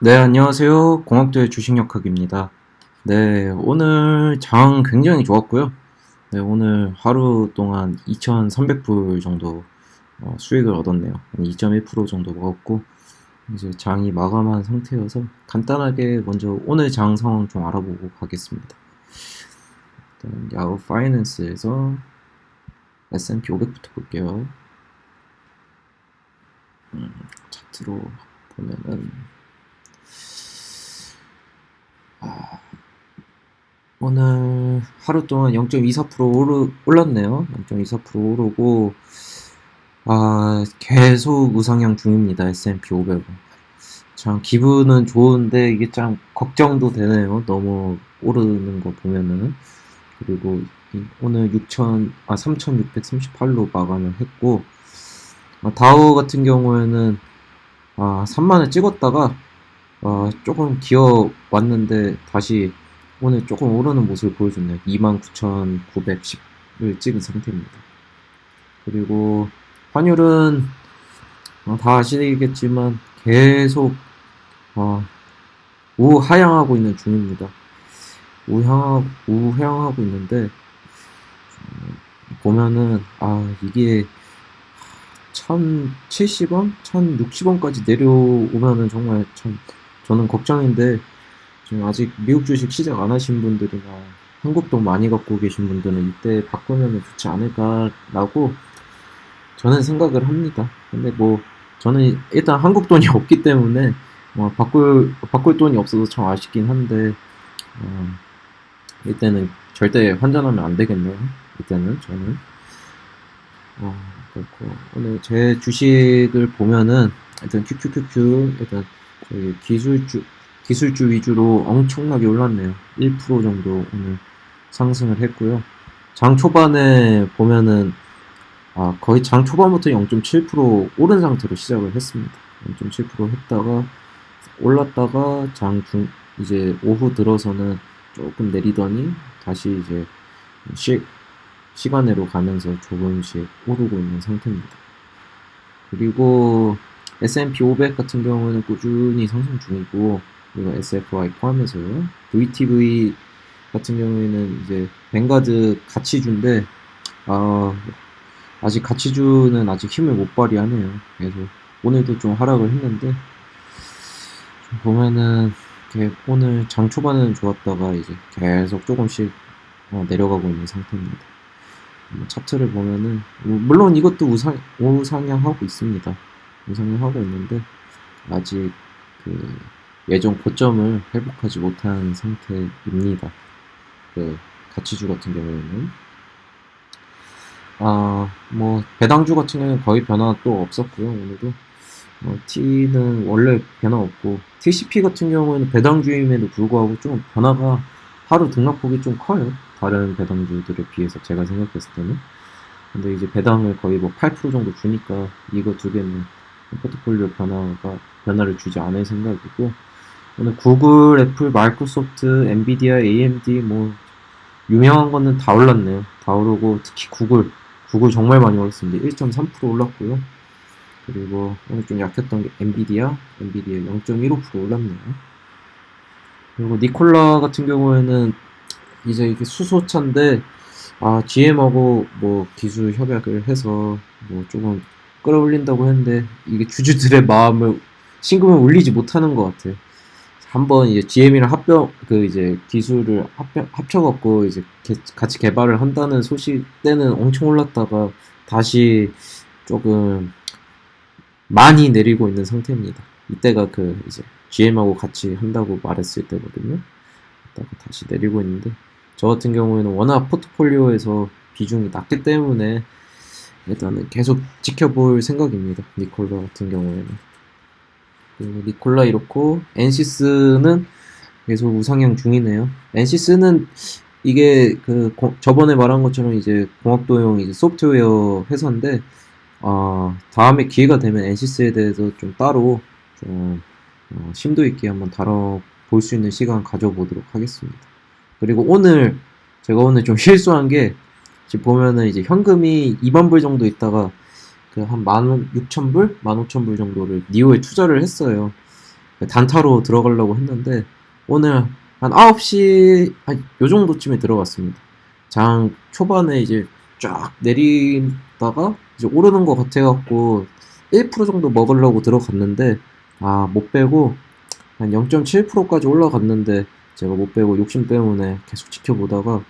네, 안녕하세요. 공학도의 주식역학입니다. 네, 오늘 장 굉장히 좋았고요. 네, 오늘 하루 동안 2,300불 정도 어, 수익을 얻었네요. 2.1% 정도 먹었고, 이제 장이 마감한 상태여서 간단하게 먼저 오늘 장 상황 좀 알아보고 가겠습니다. 일단 야후 파이낸스에서 S&P 500부터 볼게요. 음, 차트로 보면은 오늘 하루 동안 0.24% 오르, 올랐네요. 0.24% 오르고, 아, 계속 우상향 중입니다. S&P 500은. 참, 기분은 좋은데, 이게 참, 걱정도 되네요. 너무 오르는 거 보면은. 그리고, 이- 오늘 6천, 아, 3,638로 마감을 했고, 아, 다우 같은 경우에는, 아, 3만을 찍었다가, 아, 조금 기어 왔는데, 다시 오늘 조금 오르는 모습을 보여줬네요. 29,910을 찍은 상태입니다. 그리고 환율은 어, 다 아시겠지만 계속 어, 우하향하고 있는 중입니다. 우향하, 우하향하고 있는데 음, 보면은 아 이게 1,070원, 1,060원까지 내려오면은 정말 참 저는 걱정인데 지금 아직 미국 주식 시작 안 하신 분들이나 한국 돈 많이 갖고 계신 분들은 이때 바꾸면 좋지 않을까라고 저는 생각을 합니다. 근데 뭐 저는 일단 한국 돈이 없기 때문에 뭐 바꿀 바꿀 돈이 없어서 참 아쉽긴 한데 어, 이때는 절대 환전하면 안 되겠네요. 이때는 저는 어, 그렇고 오늘 제 주식을 보면은 일단 QQQQ 일단 저희 기술주 기술주 위주로 엄청나게 올랐네요. 1% 정도 오늘 상승을 했고요. 장 초반에 보면은 아, 거의 장 초반부터 0.7% 오른 상태로 시작을 했습니다. 0.7% 했다가 올랐다가 장 중 이제 오후 들어서는 조금 내리더니 다시 이제 시, 시간으로 가면서 조금씩 오르고 있는 상태입니다. 그리고 S&P 500 같은 경우는 꾸준히 상승 중이고 그리고 SFY 포함해서요. VTV 같은 경우에는 이제 뱅가드 가치주인데 아, 아직 가치주는 아직 힘을 못 발휘하네요. 그래서 오늘도 좀 하락을 했는데 좀 보면은 오늘 장 초반에는 좋았다가 이제 계속 조금씩 어, 내려가고 있는 상태입니다. 뭐 차트를 보면은 뭐 물론 이것도 우상 우상향하고 있습니다. 우상향하고 있는데 아직 그 예전 고점을 회복하지 못한 상태입니다. 그 가치주 같은 경우에는. 아뭐 배당주 같은 경우는 거의 변화 또 없었고요 오늘도. 어, T는 원래 변화 없고 TCP 같은 경우에는 배당주임에도 불구하고 좀 변화가 하루 등락폭이 좀 커요 다른 배당주들에 비해서 제가 생각했을 때는. 근데 이제 배당을 거의 뭐 8% 정도 주니까 이거 두 개는 포트폴리오 변화가 변화를 주지 않을 생각이고 오늘 구글, 애플, 마이크로소프트, 엔비디아, AMD 뭐 유명한 거는 다 올랐네요. 다 오르고 특히 구글, 구글 정말 많이 올랐습니다. 1.3% 올랐고요. 그리고 오늘 좀 약했던 게 엔비디아, 엔비디아 0.15% 올랐네요. 그리고 니콜라 같은 경우에는 이제 이게 수소차인데 아 GM하고 뭐 기술 협약을 해서 뭐 조금 끌어올린다고 했는데 이게 주주들의 마음을 신금을 울리지 못하는 것 같아요. 한번 이제 GM이랑 합병 그 이제 기술을 합병 합쳐갖고 이제 개- 같이 개발을 한다는 소식 때는 엄청 올랐다가 다시 조금 많이 내리고 있는 상태입니다. 이때가 그 이제 GM하고 같이 한다고 말했을 때거든요. 다시 내리고 있는데 저 같은 경우에는 워낙 포트폴리오에서 비중이 낮기 때문에 일단은 계속 지켜볼 생각입니다. 니콜라 같은 경우에는. 그리고 니콜라 이렇고 엔시스는 계속 우상향 중이네요. 엔시스는 이게 그 고- 저번에 말한 것처럼 이제 공학도용 이제 소프트웨어 회사인데 아 다음에 기회가 되면 엔시스에 대해서 좀 따로 좀 어, 심도 있게 한번 다뤄볼 수 있는 시간 가져보도록 하겠습니다. 그리고 오늘 제가 오늘 좀 실수한 게 지금 보면은 이제 현금이 2만 불 정도 있다가 그한만 6천 불, 만 5천 불 정도를 니오에 투자를 했어요. 단타로 들어가려고 했는데 오늘 한 9시 한 요 정도쯤에 들어갔습니다. 장 초반에 이제 쫙 내리다가 이제 오르는 것 같아갖고 1% 정도 먹으려고 들어갔는데 아 못 빼고 한 0.7%까지 올라갔는데 제가 못 빼고 욕심 때문에 계속 지켜보다가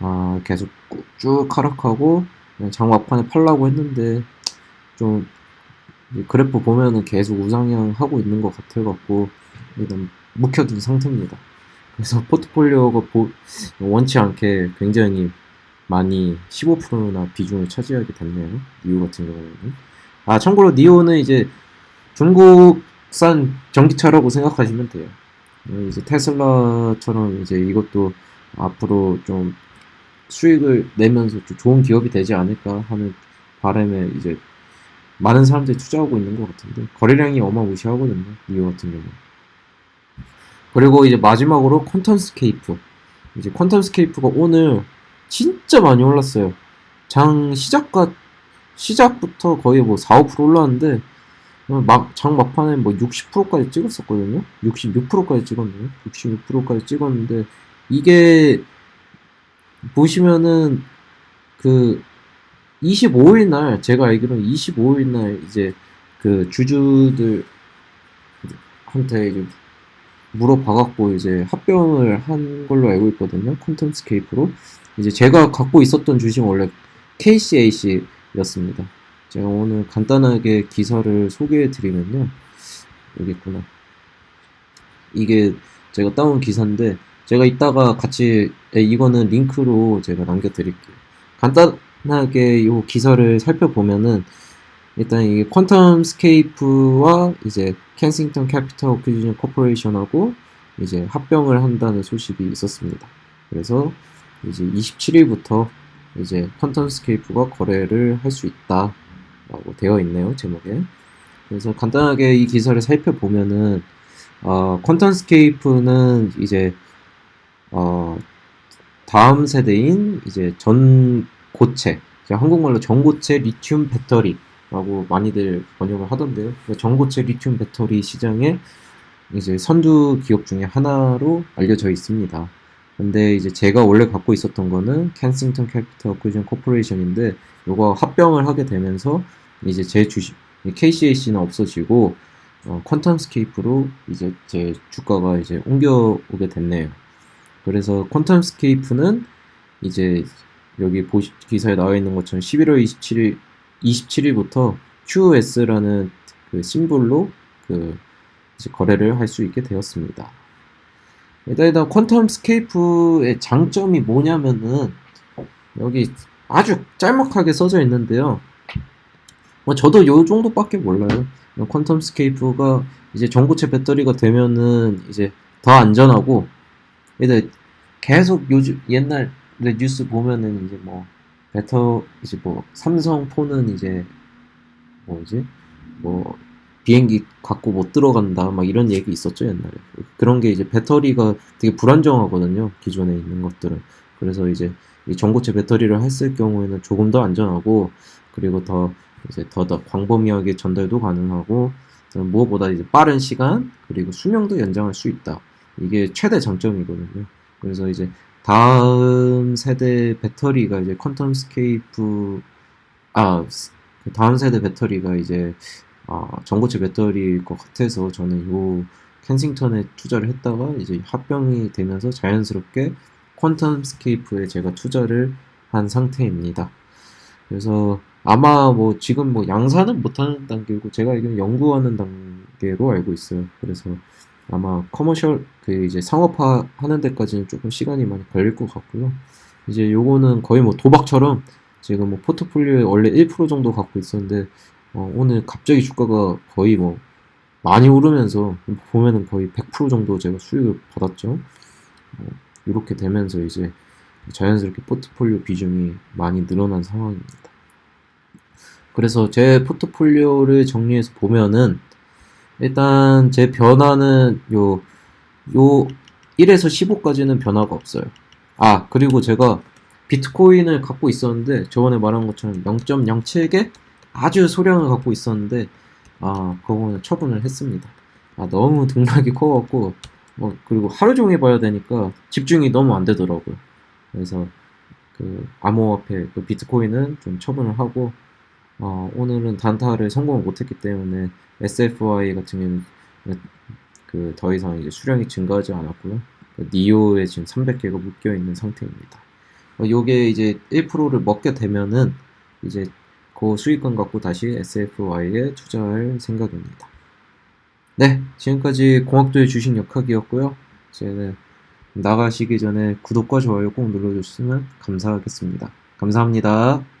아 계속 꾸- 쭉 하락하고 그냥 장 막판에 팔라고 했는데 좀이 그래프 보면은 계속 우상향 하고 있는 것 같아 갖고 일단 묵혀둔 상태입니다. 그래서 포트폴리오가 보- 원치 않게 굉장히 많이 15%나 비중을 차지하게 됐네요. 니오 같은 경우에는. 아, 참고로 니오는 이제 중국산 전기차라고 생각하시면 돼요. 어, 이제 테슬라처럼 이제 이것도 앞으로 좀 수익을 내면서 좀 좋은 기업이 되지 않을까 하는 바람에 이제 많은 사람들이 투자하고 있는 것 같은데 거래량이 어마무시하거든요. 니오 같은 경우. 그리고 이제 마지막으로 퀀텀스케이프. 이제 퀀텀스케이프가 오늘 진짜 많이 올랐어요. 장 시작과 시작부터 거의 뭐 4, 5% 올랐는데 어, 막, 장 막판에 뭐 60%까지 찍었었거든요. 66%까지 찍었네요. 66%까지 찍었는데 이게 보시면은 그 25일 날 제가 알기로는 25일 날 이제 그 주주들 한테 이제 물어봐갖고 이제 합병을 한 걸로 알고 있거든요. 콘텐츠 케이프로. 이제 제가 갖고 있었던 주식은 원래 KCAC였습니다. 제가 오늘 간단하게 기사를 소개해 드리면요. 여기 있구나. 이게 제가 따온 기사인데, 제가 이따가 같이, 예, 이거는 링크로 제가 남겨드릴게요. 간단하게 이 기사를 살펴보면은, 일단 이게 퀀텀 스케이프와 이제 켄싱턴 캐피털 오퀴지션 코퍼레이션하고 이제 합병을 한다는 소식이 있었습니다. 그래서 이제 27일부터 이제 퀀텀 스케이프가 거래를 할 수 있다라고 되어 있네요, 제목에. 그래서 간단하게 이 기사를 살펴보면은 어, 퀀텀 스케이프는 이제 어, 다음 세대인 이제 전고체, 한국말로 전고체 리튬 배터리 라고 많이들 번역을 하던데요. 전고체 리튬 배터리 시장의 이제 선두 기업 중에 하나로 알려져 있습니다. 근데 이제 제가 원래 갖고 있었던 거는 켄싱턴 캐피털 어쿠이션 코퍼레이션인데 요거 합병을 하게 되면서 이제 제 주식 KCAC는 없어지고 어, 퀀텀스케이프로 이제 제 주가가 이제 옮겨오게 됐네요. 그래서 퀀텀 스케이프는 이제 여기 보시, 기사에 나와 있는 것처럼 11월 27일 27일부터 QS라는 그 심볼로 그 거래를 할 수 있게 되었습니다. 일단 일단 퀀텀 스케이프의 장점이 뭐냐면은 여기 아주 짤막하게 써져 있는데요. 뭐 저도 요 정도밖에 몰라요. 퀀텀 스케이프가 이제 전고체 배터리가 되면은 이제 더 안전하고 근데 계속 요즘 옛날 뉴스 보면은 이제 뭐 배터 이제 뭐 삼성 폰은 이제 뭐지? 뭐 비행기 갖고 못 들어간다 막 이런 얘기 있었죠 옛날에. 그런 게 이제 배터리가 되게 불안정하거든요 기존에 있는 것들은. 그래서 이제 이 전고체 배터리를 했을 경우에는 조금 더 안전하고 그리고 더 이제 더더 광범위하게 전달도 가능하고 무엇보다 이제 빠른 시간 그리고 수명도 연장할 수 있다 이게 최대 장점이거든요 그래서 이제 다음 세대 배터리가 이제 퀀텀 스케이프 아 스- 그 다음 세대 배터리가 이제 아, 전고체 배터리일 것 같아서 저는 요 켄싱턴에 투자를 했다가 이제 합병이 되면서 자연스럽게 퀀텀 스케이프에 제가 투자를 한 상태입니다. 그래서 아마 뭐 지금 뭐 양산은 못하는 단계고 제가 알기로는 연구하는 단계로 알고 있어요. 그래서 아마 커머셜 그 이제 상업화 하는 데까지는 조금 시간이 많이 걸릴 것 같고요. 이제 요거는 거의 뭐 도박처럼 지금 뭐 포트폴리오에 원래 1% 정도 갖고 있었는데 어, 오늘 갑자기 주가가 거의 뭐 많이 오르면서 보면은 거의 100% 정도 제가 수익을 받았죠. 어, 이렇게 되면서 이제 자연스럽게 포트폴리오 비중이 많이 늘어난 상황입니다. 그래서 제 포트폴리오를 정리해서 보면은 일단 제 변화는 요, 요 1에서 15까지는 변화가 없어요. 아, 그리고 제가 비트코인을 갖고 있었는데 저번에 말한 것처럼 0.07개 아주 소량을 갖고 있었는데 아, 그거는 처분을 했습니다. 아, 너무 등락이 커갖고, 뭐, 그리고 하루 종일 봐야 되니까 집중이 너무 안 되더라고요. 그래서 그 암호화폐, 그 비트코인은 좀 처분을 하고, 어, 오늘은 단타를 성공을 못했기 때문에 SFY 같은 경우는 그 더 이상 이제 수량이 증가하지 않았고요. 그 니오에 지금 300개가 묶여 있는 상태입니다. 어, 요게 이제 1%를 먹게 되면은 이제 그 수익금 갖고 다시 SFY에 투자할 생각입니다. 네, 지금까지 공학도의 주식 역학이었고요. 이제는 나가시기 전에 구독과 좋아요 꼭 눌러주시면 감사하겠습니다. 감사합니다.